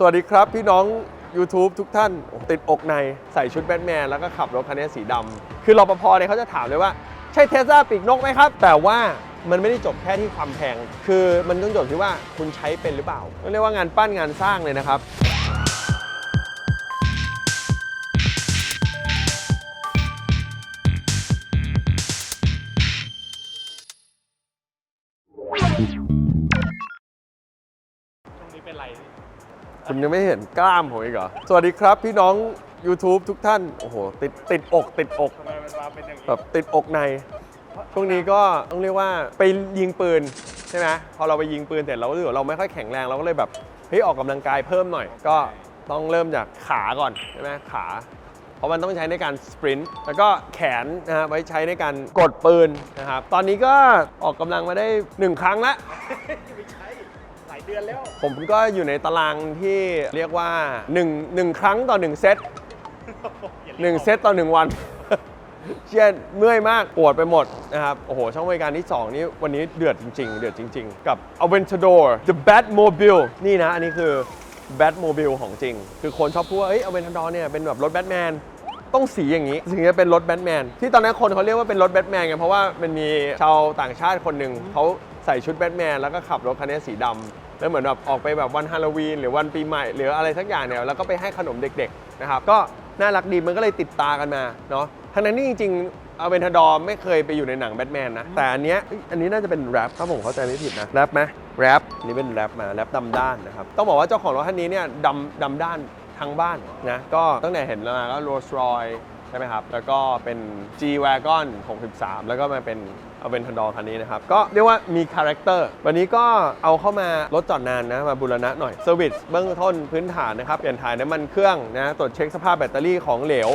สวัสดีครับ พี่น้อง YouTube ทุกท่านติดอกในใส่ชุดแบทแมน แล้วก็ขับรถคันนี้สีดำคือรปภเนี่ยเขาจะถามเลยว่า ใช่เทสลาปีกนกไหมครับ แต่ว่ามันไม่ได้จบแค่ที่ความแพง คือมันต้องจบที่ว่าคุณใช้เป็นหรือเปล่าเรียกว่างานปั้นงานสร้างเลยนะครับ คุณยังไม่เห็นกล้ามผมอีกเหรอ สวัสดีครับพี่น้อง YouTube ทุกท่าน โอ้โห ติดติดอกติดอกทำไมมันมาเป็นอย่างนี้แบบติดอกใน ช่วงนี้ก็ต้องเรียกว่าไปยิงปืนใช่ไหมพอเราไปยิงปืนเสร็จเราก็รู้สึกว่าเราไม่ค่อยแข็งแรงเราก็เลยแบบเฮ้ยออกกำลังกายเพิ่มหน่อย ก็ต้องเริ่มจากขาก่อนใช่ไหมขา เพราะมันต้องใช้ในการสปรินต์แล้วก็แขนนะฮะไว้ใช้ในการกดปืนนะครับตอนนี้ก็ออกกำลังมาได้1ครั้งละไม่ใช่หลาย เดือนแล้ว ผมก็อยู่ในตารางที่เรียกว่า1 1ครั้งต่อ 1 เซต1 เซตต่อ 1 วันเชี่ยเมื่อยมากปวดไปหมดนะครับ โอ้โห ช่องบริการที่ 2 นี่วันนี้เดือดจริง ๆ เดือดจริง ๆ กับ Aventador The Batmobile นี่นะ อันนี้คือ Batmobile ของจริง คือคนชอบพูดว่าเอ้ย Aventador เนี่ยเป็นแบบรถแบทแมนต้องสีอย่างนี้ถึงจะเป็นรถแบทแมนที่ตอนนั้นคนเขาเรียกว่าเป็นรถแบทแมนกันเพราะว่ามันมีชาวต่างชาติคนหนึ่งเขาใส่ชุดแบทแมนแล้วก็ขับรถคันนี้สีดำ แล้วเหมือนแบบออกไปแบบวันฮาโลวีนหรือวันปีใหม่ หรืออะไรสักอย่างเนี่ยแล้วก็ไปให้ขนมเด็กๆนะครับก็น่ารักดีมันก็เลยติดตากันมาเนาะทั้งนั้นนี่จริงๆเอาเวนทาดอร์ไม่เคยไปอยู่ในหนังแบทแมนนะ แต่อันเนี้ยเอ้ยอันนี้น่าจะเป็นแรปถ้าผมเข้าใจไม่ผิดนะแรปไหมแรปนี่เป็นแรปมาแรปดำด้านนะครับต้องบอกว่าเจ้าของรถคันนี้เนี่ยดำดำด้านทั้งบ้านนะก็ตั้งแต่เห็นมาก็โรสรอยใช่ไหมครับแล้วก็เป็น G Wagon 63 แล้วก็มาเป็นเอาเป็นทันดอคันนี้นะครับ ก็เรียกว่ามีคาแรคเตอร์วันนี้ก็เอาเข้ามารถจอดนานนะ มาบูรณะหน่อยเซอร์วิสเบื้องต้นพื้นฐานนะครับ เปลี่ยนถ่ายน้ำมันเครื่องนะตรวจเช็คสภาพแบตเตอรี่ของเหลว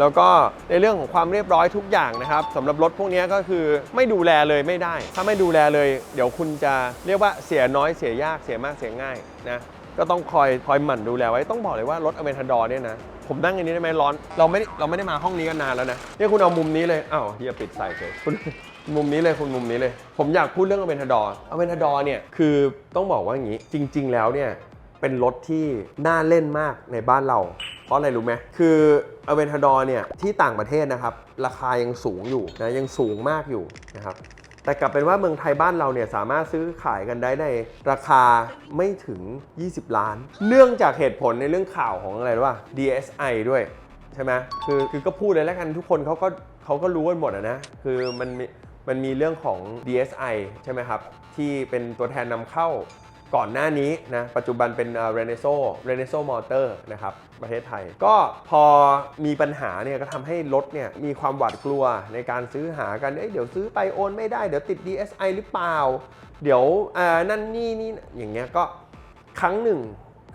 แล้วก็ในเรื่องของความเรียบร้อยทุกอย่างนะครับสำหรับรถพวกนี้ก็คือไม่ดูแลเลยไม่ได้ ถ้าไม่ดูแลเลย เดี๋ยวคุณจะเรียกว่าเสียน้อยเสียยากเสียมากเสียง่ายนะก็ต้องคอยคอยหมั่นดูแลไว้ต้องบอกเลยว่ารถอเมทาดอร์เนี่ยนะ ผมนั่งอันนี้ได้ไหมร้อน เราไม่เราไม่ได้มาห้องนี้กันนานแล้วนะเนี่ยคุณเอามุมนี้เลยอ้าวเฮียปิดใส่เลยคุณมุมนี้เลยคุณมุมนี้เลย ผมอยากพูดเรื่องอเมทาดอร์อเมทาดอร์เนี่ยคือต้องบอกว่าอย่างนี้จริง ๆ แล้วเนี่ยเป็นรถที่น่าเล่นมากในบ้านเรา เพราะอะไรรู้ไหมคืออเวนทาดอร์เนี่ยที่ต่างประเทศนะครับ ราคายังสูงอยู่นะยังสูงมากอยู่นะครับ แต่กลับเป็นว่าเมืองไทยบ้านเราเนี่ยสามารถซื้อขายกันได้ในราคาไม่ถึง 20 ล้าน เนื่องจากเหตุผลในเรื่องข่าวของอะไรรู้ป่ะ DSI ด้วยใช่ไหมคือคือก็พูดเลยแล้วกันทุกคนเขาก็เขาก็รู้กันหมดอะนะ คือมันมีมันมีเรื่องของ DSI ใช่ไหมครับ ที่เป็นตัวแทนนำเข้า ก่อนหน้านี้นะปัจจุบันเป็นเรเนโซเรเนโซมอเตอร์นะครับประเทศไทย ก็พอมีปัญหาเนี่ยก็ทำให้รถเนี่ยมีความหวาดกลัวในการซื้อหากันเอ้ยเดี๋ยวซื้อไปโอนไม่ได้เดี๋ยวติด DSI หรือเปล่า เดี๋ยวนั่นนี่นี่อย่างเงี้ยก็ครั้งหนึ่ง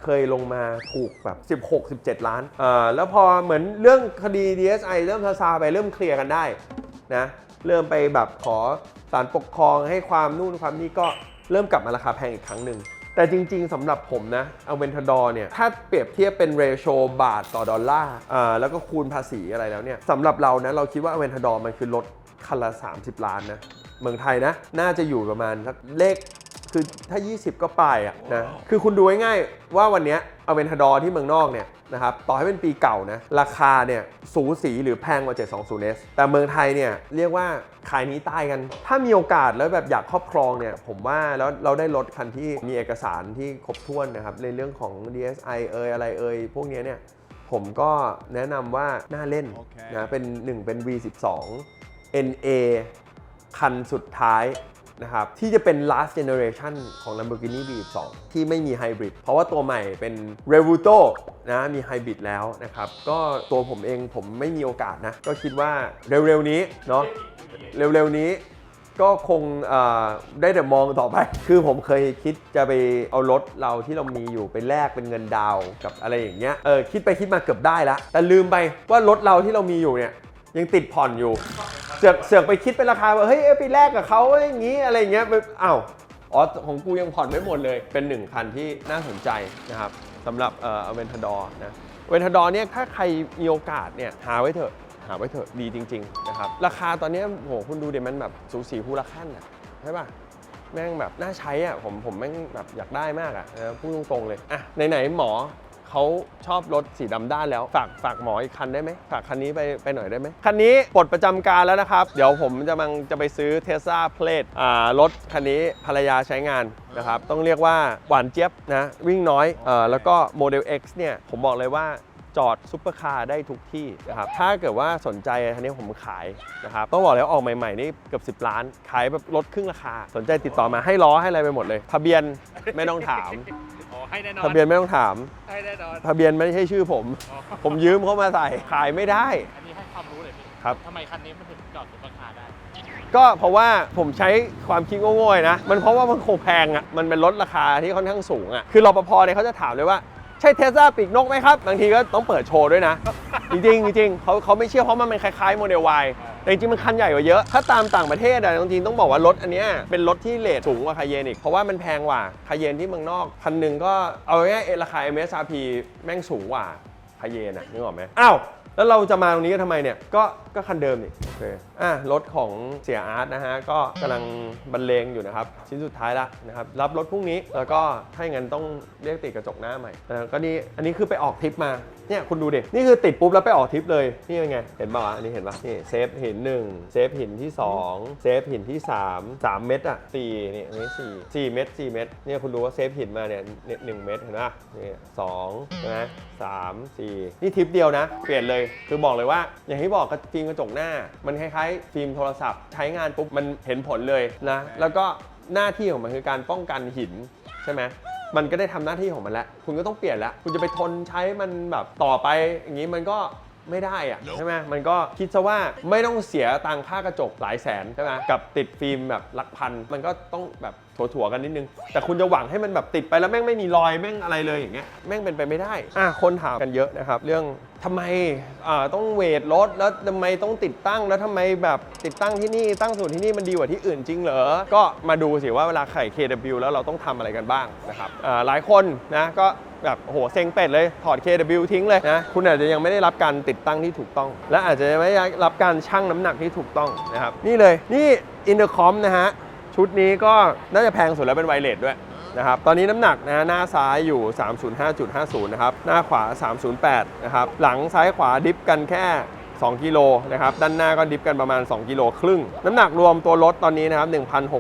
เคยลงมาถูกแบบ 16 17 ล้านเอ่อแล้วพอเหมือนเรื่องคดี DSI เริ่มซาซาไปเริ่มเคลียร์กันได้นะเริ่มไปแบบขอศาลปกครองให้ความนู่นความนี่ก็ เริ่มกลับมาราคาแพงอีกครั้งหนึ่งแต่จริงๆสำหรับผมนะเอาเวนทดอร์เนี่ย ถ้าเปรียบเทียบเป็นเรโชบาทต่อดอลลาร์อ่าแล้วก็คูณภาษีอะไรแล้วเนี่ยสำหรับเรานะเราคิดว่าเอเวนทดอร์มันคือรถคันละ 30 ล้านนะ เมืองไทยนะ น่าจะอยู่ประมาณสักเลขคือถ้า 20 ก็ปลายอะนะ คือคุณดูง่ายๆว่าวันเนี้ยเอาเป็นทดอที่เมืองนอกเนี่ย นะครับต่อให้เป็นปีเก่านะราคาเนี่ยสูสีหรือแพงกว่า 720S แต่เมืองไทยเนี่ยเรียกว่าขายหนี้ตายกัน ถ้ามีโอกาสแล้วแบบอยากครอบครองเนี่ยผมว่าแล้วเราได้รถคันที่มีเอกสารที่ครบถ้วนนะครับในเรื่องของ DSI เอยอะไรเอยพวกเนี้ยเนี่ยผมก็แนะนำว่าน่าเล่นโอเคนะเป็น 1 เป็น V12 NA คันสุดท้าย นะครับที่จะเป็น last generation ของ Lamborghini V12 ที่ไม่มีไฮบริดเพราะว่าตัวใหม่เป็น Revuto นะมีไฮบริดแล้วนะครับ ก็ตัวผมเองผมไม่มีโอกาสนะ ก็คิดว่าเร็วๆนี้เนาะเร็วๆนี้ก็คงได้แต่มองต่อไป คือผมเคยคิดจะไปเอารถเราที่เรามีอยู่ไปแลกเป็นเงินดาวกับอะไรอย่างเงี้ย เออคิดไปคิดมาเกือบได้ละ แต่ลืมไปว่ารถเราที่เรามีอยู่เนี่ย ยังติดผ่อนอยู่เสือกเสือกไปคิดเป็นราคาว่าเฮ้ยเอ้ยไปแลกกับเขาอย่างงี้อะไรอย่างเงี้ยไปอ้าวอ๋อของกูยังผ่อนไม่หมดเลย เป็นหนึ่งคันที่น่าสนใจนะครับสำหรับเอ่อเวนทดอร์นะเวนทดอร์เนี่ยถ้าใครมีโอกาสเนี่ยหาไว้เถอะหาไว้เถอะดีจริงๆนะครับราคาตอนนี้โหคุณดูเดี๋ยวมันแบบสูสีฮูลาคันอะใช่ป่ะแม่งแบบน่าใช้อะผมผมแม่งแบบอยากได้มากอะพูดตรงๆเลยอะไหนๆหมอ เขาชอบรถสีดำด้านแล้ว ฝากฝากหมออีกคันได้ไหมฝากคันนี้ไปไปหน่อยได้ไหมคันนี้ปลดประจำการแล้วนะครับ เดี๋ยวผมจะมังจะไปซื้อ Tesla Plate อ่ารถคันนี้ภรรยาใช้งานนะครับ ต้องเรียกว่าหวานเจี๊ยบนะวิ่งน้อยเอ่อแล้วก็ Model X เนี่ยผมบอกเลยว่าจอดซุปเปอร์คาร์ได้ทุกที่นะครับ ถ้าเกิดว่าสนใจอันนี้ผมขายนะครับ ต้องบอกเลยว่าออกใหม่ๆนี่เกือบ 10 ล้าน ขายแบบลดครึ่งราคา สนใจติดต่อมาให้ล้อให้อะไรไปหมดเลย ทะเบียนไม่ต้องถาม ให้แน่นอนทะเบียนไม่ต้องถาม ให้แน่นอนทะเบียนไม่ใช่ชื่อผม อ๋อผมยืมเขามาใส่ขายไม่ได้ อันนี้ให้ความรู้เลยพี่ครับ ทำไมคันนี้มันถึงจอดซุปเปอร์คาร์ได้ ก็เพราะว่าผมใช้ความคิดโง่ๆนะ มันเพราะว่ามันคงแพงอะ มันเป็นรถราคาที่ค่อนข้างสูงอะ คือรปภเนี่ยเขาจะถามเลยว่า ใช่เทสลาปีกนกไหมครับ บางทีก็ต้องเปิดโชว์ด้วยนะ จริงๆจริงๆเขาเขาไม่เชื่อเพราะมันเป็นคล้ายๆโมเดล Y แต่จริงๆมันคันใหญ่กว่าเยอะ ถ้าตามต่างประเทศอะจริงๆต้องบอกว่ารถอันเนี้ยเป็นรถที่เลทสูงกว่าคาเยนอีก เพราะว่ามันแพงกว่าคาเยนที่เมืองนอกคันหนึ่งก็เอาง่ายๆราคา MSRP แม่งสูงกว่าคาเยนอะนึกออกไหมอ้าวแล้วเราจะมาตรงนี้กันทำไมเนี่ยก็ก็คันเดิมนี่โอเคอะรถของเสียอาร์ตนะฮะก็กำลังบรรเลงอยู่นะครับ ชิ้นสุดท้ายละนะครับ รับรถพรุ่งนี้แล้วก็ถ้าอย่างนั้นต้องเรียกติดกระจกหน้าใหม่แล้วก็นี่อันนี้คือไปออกทริปมาเนี่ยคุณดูดินี่คือติดปุ๊บแล้วไปออกทริปเลยนี่เป็นไงเห็นป่าวะอันนี้เห็นป่ะนี่เซฟหินหนึ่งเซฟหินที่สองเซฟหินที่สามสามเม็ดอะสี่นี่อันนี้สี่สี่เม็ดสี่เม็ดเนี่ยคุณดูว่าเซฟหินมาเนี่ยหนึ่งเม็ดเห็นป่ะนี่สองใช่ไหมสามสี่นี่ทริปเดียวนะ เปลี่ยนเลยคือบอกเลยว่าอย่างที่บอกกับฟิล์มกระจกหน้า มันคล้ายๆ ฟิล์มโทรศัพท์ ใช้งานปุ๊บมันเห็นผลเลยนะ แล้วก็หน้าที่ของมันคือการป้องกันหินใช่ไหมมันก็ได้ทำหน้าที่ของมันแล้ว คุณก็ต้องเปลี่ยนแล้ว คุณจะไปทนใช้มันแบบต่อไปอย่างนี้มันก็ไม่ได้อะใช่ไหมมันก็คิดซะว่าไม่ต้องเสียตังค่ากระจกหลายแสนใช่ไหมกับติดฟิล์มแบบหลักพัน มันก็ต้องแบบ ถั่วๆกันนิดนึง แต่คุณจะหวังให้มันแบบติดไปแล้วแม่งไม่มีรอยแม่งอะไรเลยอย่างเงี้ยแม่งเป็นไปไม่ได้อะคนถามกันเยอะนะครับ เรื่องทำไมอ่าต้องเวทรถแล้วทำไมต้องติดตั้งแล้วทำไมแบบติดตั้งที่นี่ตั้งศูนย์ที่นี่มันดีกว่าที่อื่นจริงเหรอ ก็มาดูสิว่าเวลาไข่ KW แล้วเราต้องทำอะไรกันบ้างนะครับอ่าหลายคนนะก็แบบโหเซ็งเป็ดเลยถอด KW ทิ้งเลยนะคุณอาจจะยังไม่ได้รับการติดตั้งที่ถูกต้อง และอาจจะไม่ได้รับการชั่งน้ำหนักที่ถูกต้องนะครับนี่เลยนี่อินเตอร์คอมนะฮะ ชุดนี้ก็น่าจะแพงสุดแล้วเป็นไวเลสด้วยนะครับ ตอนนี้น้ำหนักนะหน้าซ้ายอยู่ 305.50 นะครับ หน้าขวา 308 นะครับ หลังซ้ายขวาดิฟกันแค่ 2 กิโลนะครับ ด้านหน้าก็ดิฟกันประมาณ 2 กิโลครึ่ง น้ำหนักรวมตัวรถตอนนี้นะครับ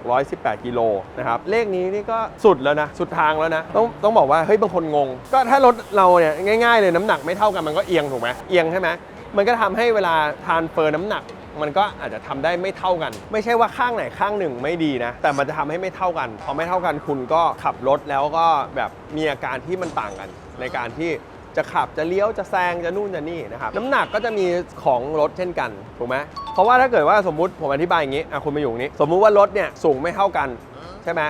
1,618 กิโลนะครับ เลขนี้นี่ก็สุดแล้วนะ สุดทางแล้วนะ ต้องต้องบอกว่า เฮ้ย บางคนงง ก็ถ้ารถเราเนี่ยง่าย ๆ เลยน้ำหนักไม่เท่ากันมันก็เอียงถูกไหมเอียงใช่ไหมมันก็ทำให้เวลาทานเฟอร์น้ำหนัก มันก็อาจจะทำได้ไม่เท่ากัน ไม่ใช่ว่าข้างไหนข้างหนึ่งไม่ดีนะ แต่มันจะทำให้ไม่เท่ากัน พอไม่เท่ากันคุณก็ขับรถแล้วก็แบบมีอาการที่มันต่างกัน ในการที่จะขับจะเลี้ยวจะแซงจะนู่นจะนี่นะครับน้ำหนักก็จะมีของรถเช่นกันถูกไหมเพราะว่าถ้าเกิดว่าสมมุติผมอธิบายอย่างนี้อะคุณมาอยู่ตรงนี้ สมมุติว่ารถเนี่ยสูงไม่เท่ากันใช่ไหม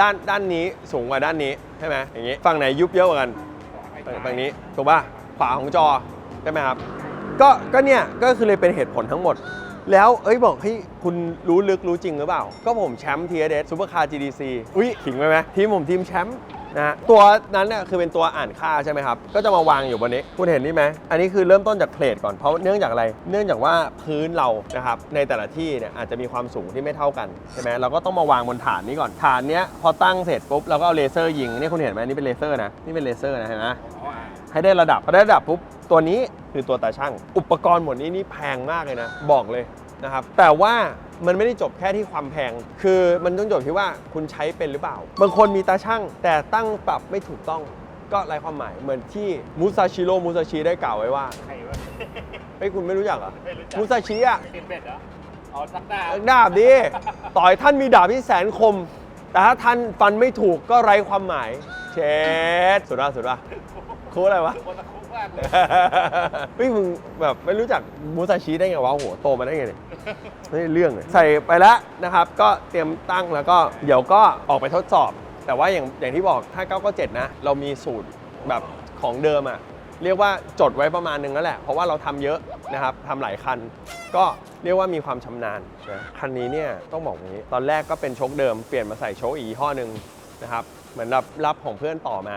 ด้านด้านนี้สูงกว่าด้านนี้ใช่ไหมอย่างนี้ฝั่งไหนยุบเยอะกว่ากันฝั่งนี้ถูกป่ะขวาของจอใช่ไหมครับก็ก็เนี่ยก็คือเลยเป็นเหตุผลทั้งหมด แล้วเอ้ยบอกให้ยคุณรู้ลึกรู้จริงหรือเปล่า ก็ผมแชมป์ TSS Supercar GDC อุ้ยขิงไว้ไหมทีมผมทีมแชมป์นะฮะตัวนั้นเนี่ยคือเป็นตัวอ่านค่าใช่ไหมครับ ก็จะมาวางอยู่บนนี้ คุณเห็นนี่ไหม อันนี้คือเริ่มต้นจากเพลทก่อน เพราะเนื่องจากอะไร เนื่องจากว่าพื้นเรานะครับในแต่ละที่เนี่ยอาจจะมีความสูงที่ไม่เท่ากันใช่ไหมเราก็ต้องมาวางบนฐานนี้ก่อน ฐานเนี้ยพอตั้งเสร็จปุ๊บเราก็เอาเลเซอร์ยิง นี่คุณเห็นไหมนี่เป็นเลเซอร์นะ นี่เป็นเลเซอร์นะเห็นไหมอ๋ออะ ให้ได้ระดับพอได้ระดับปุ๊บตัวนี้คือตัวตาช่าง อุปกรณ์หมดนี้นี่แพงมากเลยนะ บอกเลยนะครับ แต่ว่ามันไม่ได้จบแค่ที่ความแพง คือมันต้องจบที่ว่าคุณใช้เป็นหรือเปล่า บางคนมีตาช่าง แต่ตั้งปรับไม่ถูกต้อง ก็ไร้ความหมาย เหมือนที่มูซาชิโร่มูซาชิได้กล่าวไว้ว่าใครวะเฮ้ยคุณไม่รู้จักเหรอ ไม่รู้จักมูซาชิอะเป็นเป็ดเหรออ๋อสักดาดาบดิต่อยท่านมีดาบที่แสนคม แต่ถ้าท่านฟันไม่ถูกก็ไร้ความหมาย เชดสุดว่าสุดว่า คูอะไรวะคนตะคุกมากเลยเฮ้ยมึงแบบไม่รู้จักมูซาชิได้ไงวะโอ้โหโตมาได้ไงเนี่ยไม่ได้เรื่องเลยใส่ไปแล้วนะครับ ก็เตรียมตั้งแล้วก็เดี๋ยวก็ออกไปทดสอบ แต่ว่าอย่างอย่างที่บอกถ้า997นะ เรามีสูตรแบบของเดิมอะเรียกว่าจดไว้ประมาณนึงแล้วแหละ เพราะว่าเราทำเยอะนะครับทำหลายคัน ก็เรียกว่ามีความชำนาญนะคันนี้เนี่ยต้องบอกอย่างนี้ ตอนแรกก็เป็นโชคเดิมเปลี่ยนมาใส่โชคอีกยี่ห้อหนึ่งนะครับเหมือนรับรับของเพื่อนต่อมา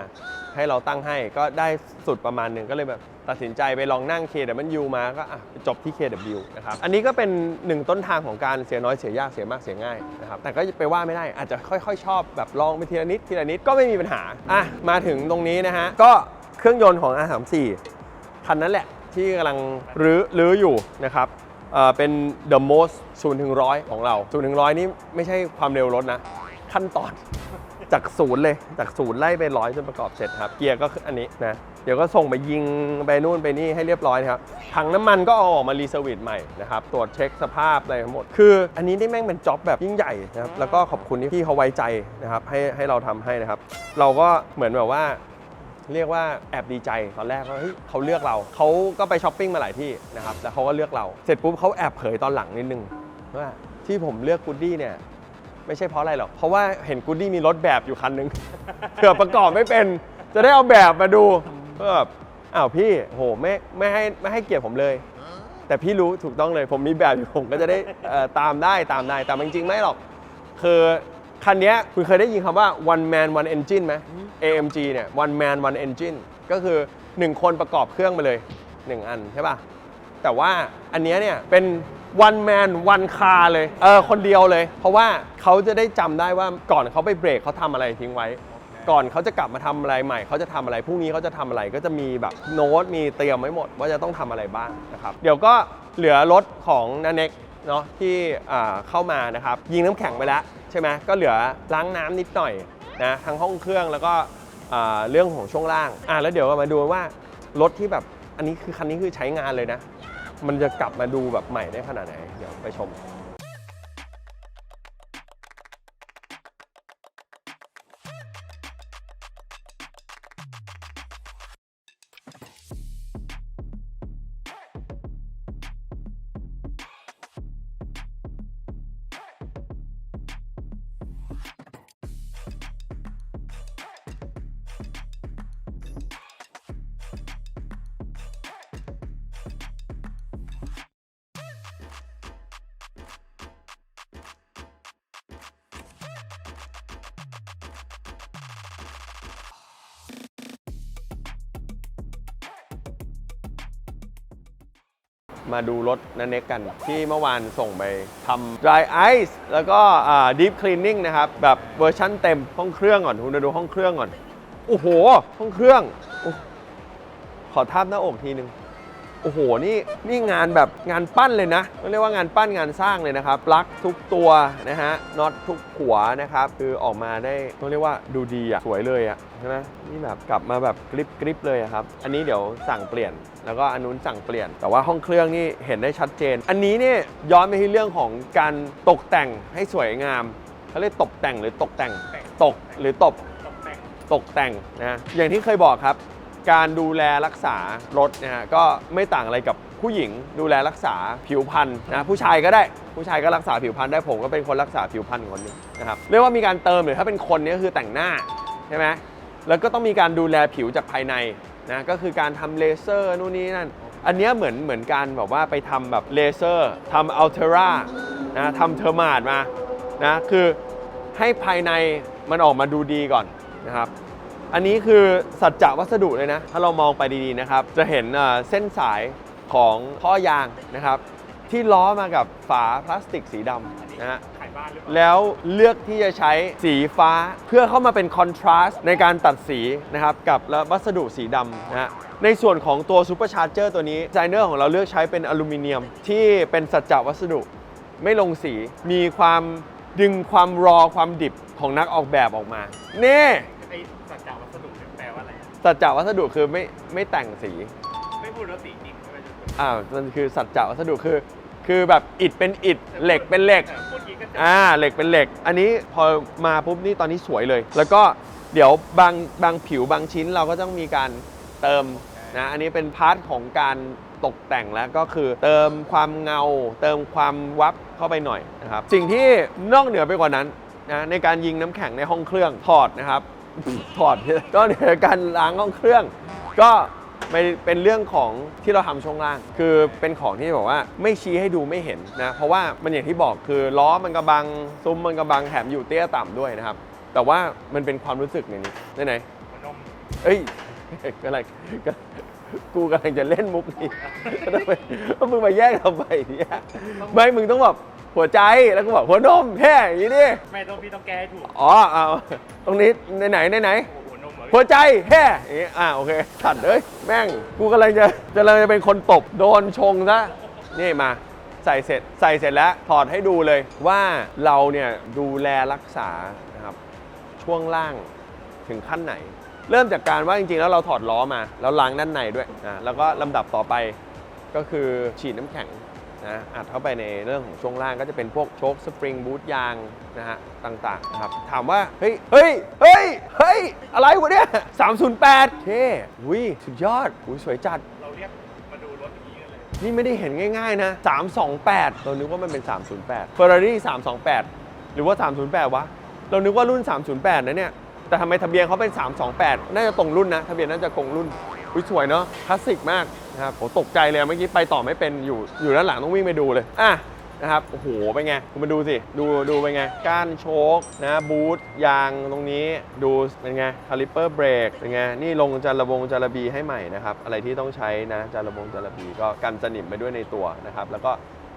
ให้เราตั้งให้ก็ได้สุดประมาณหนึ่งก็เลยแบบตัดสินใจไปลองนั่ง KW มาก็จบที่ KW นะครับ อันนี้ก็เป็นหนึ่งต้นทางของการเสียน้อยเสียยากเสียมากเสียง่ายนะครับ แต่ก็ไปว่าไม่ได้อาจจะค่อยๆ ชอบแบบลองไปทีละนิดทีละนิดก็ไม่มีปัญหา อะ มาถึงตรงนี้นะฮะ ก็เครื่องยนต์ของ R34 คันนั้นแหละที่กำลังรื้อรื้ออยู่นะครับเอ่อเป็น the most 0ถึง100 ของเรา0ถึง100 นี่ไม่ใช่ความเร็วรถนะ ขั้นตอน จากศูนย์เลยจากศูนย์ไล่ไปร้อยจนประกอบเสร็จครับ เกียร์ก็คืออันนี้นะเดี๋ยวก็ส่งไปยิงไปนู่นไปนี่ให้เรียบร้อยนะครับถังน้ำมันก็เอาออกมารีเซอร์วิสใหม่นะครับตรวจเช็คสภาพอะไรทั้งหมด คืออันนี้ได้แม่งเป็นจ็อบแบบยิ่งใหญ่นะครับแล้วก็ขอบคุณที่พี่เขาไว้ใจนะครับให้ให้เราทำให้นะครับ เราก็เหมือนแบบว่าเรียกว่าแอบดีใจตอนแรกว่าเฮ้ยเขาเลือกเราเขาก็ไปช้อปปิ้งมาหลายที่นะครับแล้วเขาก็เลือกเราเสร็จปุ๊บเขาแอบเผยตอนหลังนิดนึงว่าที่ผมเลือกกูดดี้เนี่ย ไม่ใช่เพราะอะไรหรอก เพราะว่าเห็นกูดดี้มีรถแบบอยู่คันนึง เผื่อประกอบไม่เป็น จะได้เอาแบบมาดูก็แบบอ้าวพี่โหไม่ไม่ให้ไม่ให้เกียรติผมเลย แต่พี่รู้ถูกต้องเลยผมมีแบบอยู่ผมก็จะได้เอ่อตามได้ตามได้แต่จริงๆไม่หรอก คือคันเนี้ยคุณเคยได้ยินคำว่า one man one engine ไหม AMG เนี่ย one man one engine ก็คือ 1 คนประกอบเครื่องไปเลย 1 อันใช่ป่ะ แต่ว่าอันเนี้ยเนี่ยเป็น one man one car เลย เออ คนเดียวเลย เพราะว่าเขาจะได้จำได้ว่าก่อนเขาไปเบรกเขาทำอะไรทิ้งไว้ ก่อนเขาจะกลับมาทำอะไรใหม่ เขาจะทำอะไรพรุ่งนี้เขาจะทำอะไรก็จะมีแบบโน้ตมีเตรียมไว้หมด ว่าจะต้องทำอะไรบ้างนะครับเดี๋ยวก็เหลือรถของนาเน็กเนาะที่อ่าเข้ามานะครับ ยิงน้ำแข็งไปแล้วใช่ไหมก็เหลือล้างน้ำนิดหน่อยนะทั้งห้องเครื่องแล้วก็อ่าเรื่องของช่วงล่างอะแล้วเดี๋ยวมาดูว่ารถที่แบบอันนี้คือคันนี้คือใช้งานเลยนะ มันจะกลับมาดูแบบใหม่ได้ขนาดไหน เดี๋ยวไปชม มาดูรถนันเน็กกัน ที่เมื่อวานส่งไปทำ dry ice แล้วก็ deep cleaning นะครับ แบบเวอร์ชั่นเต็มห้องเครื่องก่อนคุณดูห้องเครื่องก่อน โอ้โห ห้องเครื่องอขอทาบหน้าอกทีนึง โอ้โห นี่นี่งานแบบงานปั้นเลยนะเรียกว่างานปั้นงานสร้างเลยนะครับปลั๊กทุกตัวนะฮะน็อตทุกหัวนะครับคือออกมาได้ต้องเรียกว่าดูดีอะสวยเลยอะใช่ไหมนี่แบบกลับมาแบบกริบกริบเลยอะครับ อันนี้เดี๋ยวสั่งเปลี่ยน แล้วก็อันนู้นสั่งเปลี่ยน แต่ว่าห้องเครื่องนี่เห็นได้ชัดเจน อันนี้เนี่ยย้อนไปที่เรื่องของการตกแต่งให้สวยงามเขาเรียกตกแต่งหรือตกแต่งตกหรือตบตกตกแต่งนะอย่างที่เคยบอกครับ การดูแลรักษารถนะฮะก็ไม่ต่างอะไรกับผู้หญิงดูแลรักษาผิวพรรณนะผู้ชายก็ได้ผู้ชายก็รักษาผิวพรรณได้ผมก็เป็นคนรักษาผิวพรรณคนหนึงนะครับเรียกว่ามีการเติมหรือถ้าเป็นคนนี้คือแต่งหน้าใช่ไหมแล้วก็ต้องมีการดูแลผิวจากภายในนะก็คือการทำเลเซอร์นู่นนี่นั่น อันนี้เหมือนเหมือนการแบบว่าไปทำแบบเลเซอร์ทำอัลเทร่านะทำเทอร์มาดมานะคือให้ภายในมันออกมาดูดีก่อนนะครับ อันนี้คือสัจจะวัสดุเลยนะ ถ้าเรามองไปดีๆนะครับ จะเห็นเอ่อเส้นสายของท่อยางนะครับ ที่ล้อมากับฝาพลาสติกสีดำนะฮะขายบ้านหรือเปล่าแล้วเลือกที่จะใช้สีฟ้าเพื่อเข้ามาเป็นคอนทราสต์ในการตัดสีนะครับ กับวัสดุสีดำนะฮะในส่วนของตัวซูเปอร์ชาร์เจอร์ตัวนี้ดีไซเนอร์ของเราเลือกใช้เป็นอลูมิเนียม ที่เป็นสัจจะวัสดุไม่ลงสีมีความดึงความรอความดิบของนักออกแบบออกมา นี่ สัจจะวัสดุคือไม่ไม่แต่งสีไม่พูดแล้วสีจริงใช่ไหมอ่ามันคือสัจจะวัสดุคือ คือแบบอิฐเป็นอิฐเหล็กเป็นเหล็กออพูดอย่างนี้ก็จะอ่าเหล็กเป็นเหล็ก อันนี้พอมาปุ๊บนี่ตอนนี้สวยเลย แล้วก็เดี๋ยวบางบางผิวบางชิ้นเราก็ต้องมีการเติมนะอันนี้เป็นพาร์ทของการตกแต่งแล้วก็คือเติมความเงา เติมความวับเข้าไปหน่อยนะครับสิ่งที่นอกเหนือไปกว่านั้นนะในการยิงน้ำแข็งในห้องเครื่องถอดนะครับ ถอดก็เหนือการล้างห้องเครื่อง ก็ไม่เป็นเรื่องของที่เราทำช่วงล่าง คือเป็นของที่บอกว่าไม่ชี้ให้ดูไม่เห็นนะเพราะว่ามันอย่างที่บอกคือล้อมันกระบังซุ้มมันกระบังแถมอยู่เตี้ยต่ำด้วยนะครับ แต่ว่ามันเป็นความรู้สึกในนี้ไหนไหนหัวนมอเอ้ยกำลังกำลังกูกำลังจะเล่นมุกนี้ทำไมแล้วมึงมาแย่งทำไมเนี่ยไม่มึงต้องแบบ หัวใจแล้วก็บอกหัวนมแค่อย่างนี้ดิไม่ต้องพี่ต้องแก้ให้ถูกอ๋อเอาตรงนี้ไหนไหนไหนไหนโอ้โหนมเหรอหัวใจแฮ่อย่างงี้อ่าโอเคสัตว์เอ้ยแม่งกูกำลังจะกำลังจะเป็นคนตบโดนชงซะนี่มาใส่เสร็จใส่เสร็จแล้วถอดให้ดูเลยว่าเราเนี่ยดูแลรักษานะครับช่วงล่างถึงขั้นไหน เริ่มจากการว่าจริงๆ แล้วเราถอดล้อมา แล้วล้างด้านในด้วยนะแล้วก็ลำดับต่อไปก็คือฉีดน้ำแข็ง นะอัดเข้าไปในเรื่องของช่วงล่างก็จะเป็นพวกโชคสปริงบูทยางนะฮะต่างๆนะครับถามว่า เฮ้ย เฮ้ย เฮ้ย เฮ้ย อะไรวะเนี่ย 308เท่วิสุดยอดอุ้ยสวยจัด เราเรียกมาดูรถอย่างนี้กันเลย นี่ไม่ได้เห็นง่ายๆนะ 328 เรานึกว่ามันเป็น 308 Ferrari 328 หรือว่า 308 วะ เรานึกว่ารุ่น 308 นะเนี่ย แต่ทำไมทะเบียนเขาเป็น 328 น่าจะตรงรุ่นนะ ทะเบียนน่าจะคงรุ่นอุ้ยสวยเนาะ คลาสสิกมาก นะครับโหตกใจเลยเมื่อกี้ไปต่อไม่เป็นอยู่อยู่ด้านหลังต้องวิ่งไปดูเลยอะนะครับโอ้โหเป็นไงคุณมาดูสิดูดูเป็นไงก้านโชคนะบูทยางตรงนี้ดูเป็นไงคาลิปเปอร์เบรกเป็นไงนี่ลงจานระบงจานระบีให้ใหม่นะครับอะไรที่ต้องใช้นะจานระบงจานระบีก็กันสนิมไปด้วยในตัวนะครับแล้วก็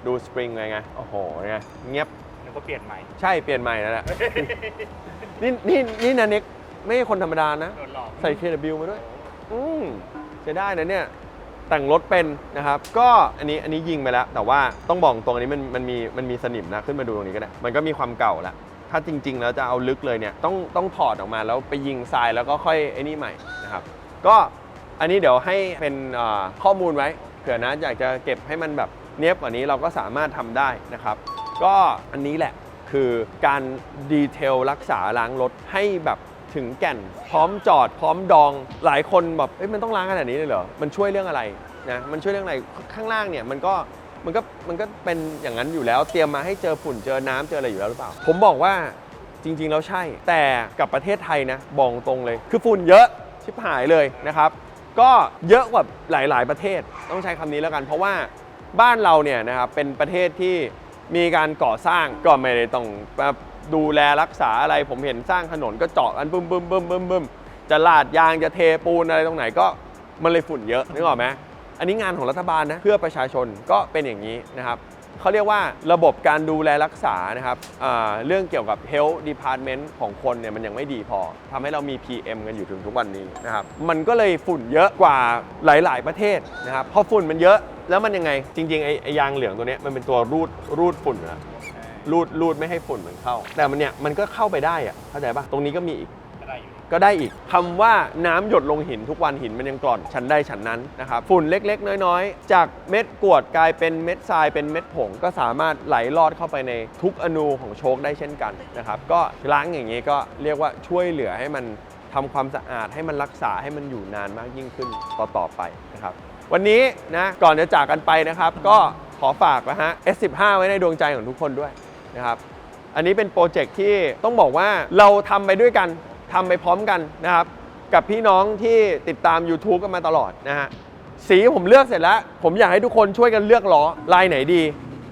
ดูสปริงไงไงโอ้โหเป็นไงเงียบนึกว่าเปลี่ยนใหม่ใช่เปลี่ยนใหม่แล้วแหละนี่นี่นี่นะเน็กไม่ใช่คนธรรมดานะโดนหลอกใส่ KW มาด้วย อืมใช้ได้นะเนี่ย แต่งรถเป็นนะครับ ก็อันนี้อันนี้ยิงไปแล้ว แต่ว่าต้องบอกตรงอันนี้มันมันมีมันมีสนิมนะขึ้นมาดูตรงนี้ก็ได้มันก็มีความเก่าแล้วถ้าจริง ๆ แล้วจะเอาลึกเลยเนี่ยต้องต้องถอดออกมาแล้วไปยิงทรายแล้วก็ค่อยไอ้นี่ใหม่นะครับ ก็อันนี้เดี๋ยวให้เป็นข้อมูลไว้เผื่อนะอยากจะเก็บให้มันแบบเนี้ยบกว่านี้เราก็สามารถทำได้นะครับ ก็อันนี้แหละคือการดีเทลรักษาล้างรถให้แบบ ถึงแก่น พร้อมจอด พร้อมดอง หลายคนแบบเอ้ยมันต้องล้างขนาดนี้เลยเหรอ มันช่วยเรื่องอะไรนะมันช่วยเรื่องอะไรข้างล่างเนี่ยมันก็มันก็มันก็เป็นอย่างนั้นอยู่แล้วเตรียมมาให้เจอฝุ่นเจอน้ำเจออะไรอยู่แล้วหรือเปล่า ผมบอกว่าจริง ๆ แล้วใช่ แต่กับประเทศไทยนะบอกตรงเลย คือฝุ่นเยอะชิบหายเลยนะครับ ก็เยอะกว่าหลาย ๆ ประเทศต้องใช้คำนี้แล้วกัน เพราะว่าบ้านเราเนี่ยนะครับเป็นประเทศที่มีการก่อสร้างก็ไม่ได้ต้อง ดูแลรักษาอะไรผมเห็นสร้างถนนก็เจาะกันบึ้มบึ้มบึ้มบึ้มบึ้มจะลาดยางจะเทปูนอะไรตรงไหนก็มันเลยฝุ่นเยอะนึกออกไหมอันนี้งานของรัฐบาลนะเพื่อประชาชนก็เป็นอย่างนี้นะครับเขาเรียกว่าระบบการดูแลรักษานะครับเรื่องเกี่ยวกับ health department ของคนเนี่ยมันยังไม่ดีพอทำให้เรามี PM กันอยู่ถึงทุกวันนี้นะครับมันก็เลยฝุ่นเยอะกว่าหลาย ๆ ประเทศนะครับพอฝุ่นมันเยอะแล้วมันยังไง จริงๆไอ้ยางเหลืองตัวนี้มันเป็นตัวรูดรูดฝุ่นนะ รูดรูดไม่ให้ฝุ่นมันเข้า แต่มันเนี่ยมันก็เข้าไปได้อะเข้าใจปะตรงนี้ก็มีอีกก็ได้อยู่ก็ได้อีกคำว่าน้ำหยดลงหินทุกวันหินมันยังกร่อนฉันได้ฉันนั้นนะครับฝุ่นเล็กๆ น้อยๆ จากเม็ดกรวดกลายเป็นเม็ดทรายเป็นเม็ดผง ก็สามารถไหลลอดเข้าไปในทุกอนูของโชคได้เช่นกันนะครับก็ล้างอย่างนี้ก็เรียกว่าช่วยเหลือให้มันทำความสะอาดให้มันรักษาให้มันอยู่นานมากยิ่งขึ้นต่อๆไปนะครับ วันนี้นะก่อนจะจากกันไปนะครับ ก็ขอฝากนะฮะ S15 ไว้ในดวงใจของทุกคนด้วย นะครับ อันนี้เป็นโปรเจกต์ที่ต้องบอกว่าเราทำไปด้วยกันทำไปพร้อมกันนะครับ กับพี่น้องที่ติดตาม YouTube กันมาตลอดนะฮะสีผมเลือกเสร็จแล้ว ผมอยากให้ทุกคนช่วยกันเลือกล้อลายไหนดี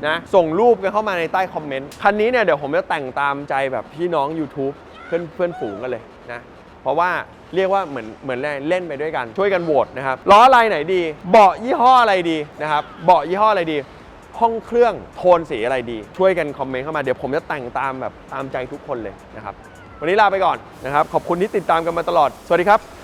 นะส่งรูปกันเข้ามาในใต้คอมเมนต์คันนี้เนี่ยเดี๋ยวผมจะแต่งตามใจแบบพี่น้อง YouTube เพื่อนเพื่อนฝูงกันเลยนะเพราะว่าเรียกว่าเหมือนเหมือนเล่นไปด้วยกันช่วยกันโหวตนะครับล้อลายไหนดี เบาะยี่ห้ออะไรดีนะครับเบาะยี่ห้ออะไรดี ห้องเครื่องโทนสีอะไรดี ช่วยกันคอมเมนต์เข้ามาเดี๋ยวผมจะแต่งตามแบบตามใจทุกคนเลยนะครับ วันนี้ลาไปก่อนนะครับ ขอบคุณที่ติดตามกันมาตลอด สวัสดีครับ